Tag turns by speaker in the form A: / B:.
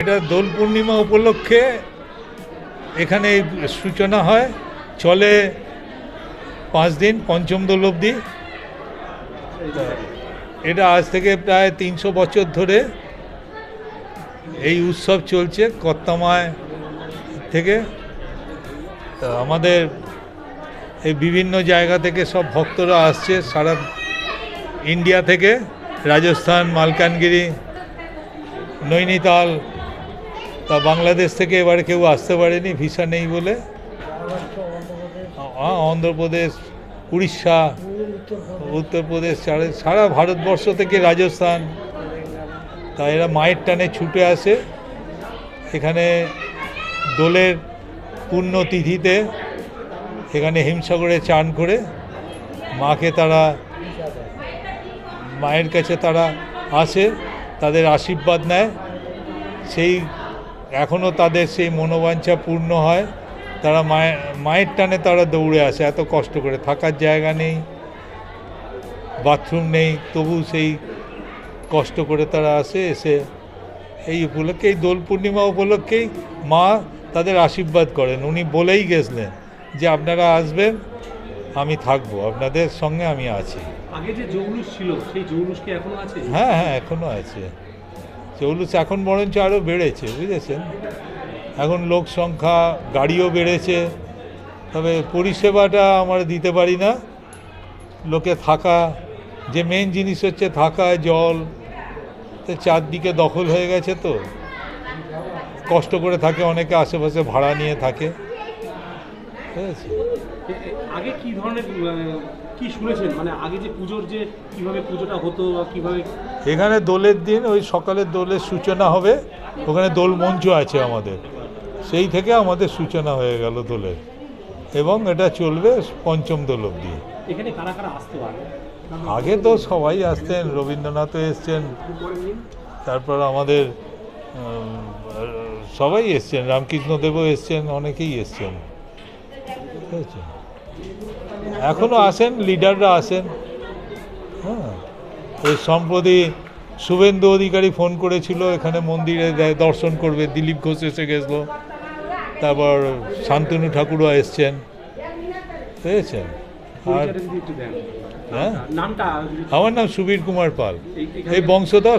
A: এটা দোল পূর্ণিমা উপলক্ষে এখানে সূচনা হয়। চলে পাঁচ দিন, পঞ্চম দোল অবধি। এটা আজ থেকে প্রায় তিনশো বছর ধরে এই উৎসব চলছে কর্তামায় থেকে। আমাদের এই বিভিন্ন জায়গা থেকে সব ভক্তরা আসছে, সারা ইন্ডিয়া থেকে। রাজস্থান, মালকানগিরি, নৈনিতাল তা বাংলাদেশ থেকে এবারে কেউ আসতে পারেনি, ভিসা নেই বলে? অন্ধ্রপ্রদেশ, উড়িষ্যা, উত্তরপ্রদেশ সারা ভারতবর্ষ থেকে রাজস্থান। তা এরা মায়ের টানে ছুটে আসে। এখানে দোলের পুণ্যতিথিতে এখানে হিমসাগরে চান করে মাকে তারা, মায়ের কাছে তারা আসে, তাদের আশীর্বাদ নেয়। সেই এখনও তাদের সেই মনোবাঞ্ছা পূর্ণ হয়। তারা মায়ের মায়ের টানে তারা দৌড়ে আসে এত কষ্ট করে। থাকার জায়গা নেই বাথরুম নেই তবু সেই কষ্ট করে তারা আসে এসে এই উপলক্ষে এই দোল পূর্ণিমা উপলক্ষেই মা তাদের আশীর্বাদ করেন। উনি বলেই গেছিলেন যে আপনারা আসবেন আমি থাকব আপনাদের সঙ্গে আমি আছি।
B: আগে যে জৌলুস ছিল সেই জৌলুস কি এখনও আছে?
A: হ্যাঁ হ্যাঁ এখনও আছে। চৌলুস এখন বরঞ্চ আরও বেড়েছে, বুঝেছেন? এখন লোক সংখ্যা, গাড়িও বেড়েছে, তবে পরিষেবাটা আমরা দিতে পারি না। লোকে থাকা, যে মেন জিনিস হচ্ছে থাকা, জল, তো চারদিকে দখল হয়ে গেছে তো। কষ্ট করে থাকে, অনেকে আশেপাশে ভাড়া নিয়ে থাকে।
B: আগে কি ধরনের কি শুনেছেন? মানে আগে যে পুজোর যে কীভাবে পুজোটা হতো বা কীভাবে
A: এখানে দোলের দিন ওই সকালে দোলের সূচনা হবে। ওখানে দোল মঞ্চ আছে আমাদের। সেই থেকে আমাদের সূচনা হয়ে গেল দোলের। এবং এটা চলবে পঞ্চম দোল অবধি।
B: এখানে কারা কারা আসতে পারে?
A: আগে তো সবাই আসতেন রবীন্দ্রনাথও এসছেন। তারপর আমাদের সবাই এসছেন রামকৃষ্ণদেবও এসছেন অনেকেই এসছেন। এখনও আসেন লিডাররা আসেন। হ্যাঁ। ওই সম্প্রতি শুভেন্দু অধিকারী ফোন করেছিল এখানে মন্দিরে দর্শন করবে দিলীপ ঘোষ এসে গেছিল। তারপর শান্তনু ঠাকুরও এসছেন। পেয়েছেন? আর হ্যাঁ। আমার নাম সুবীর কুমার পাল। এই বংশধর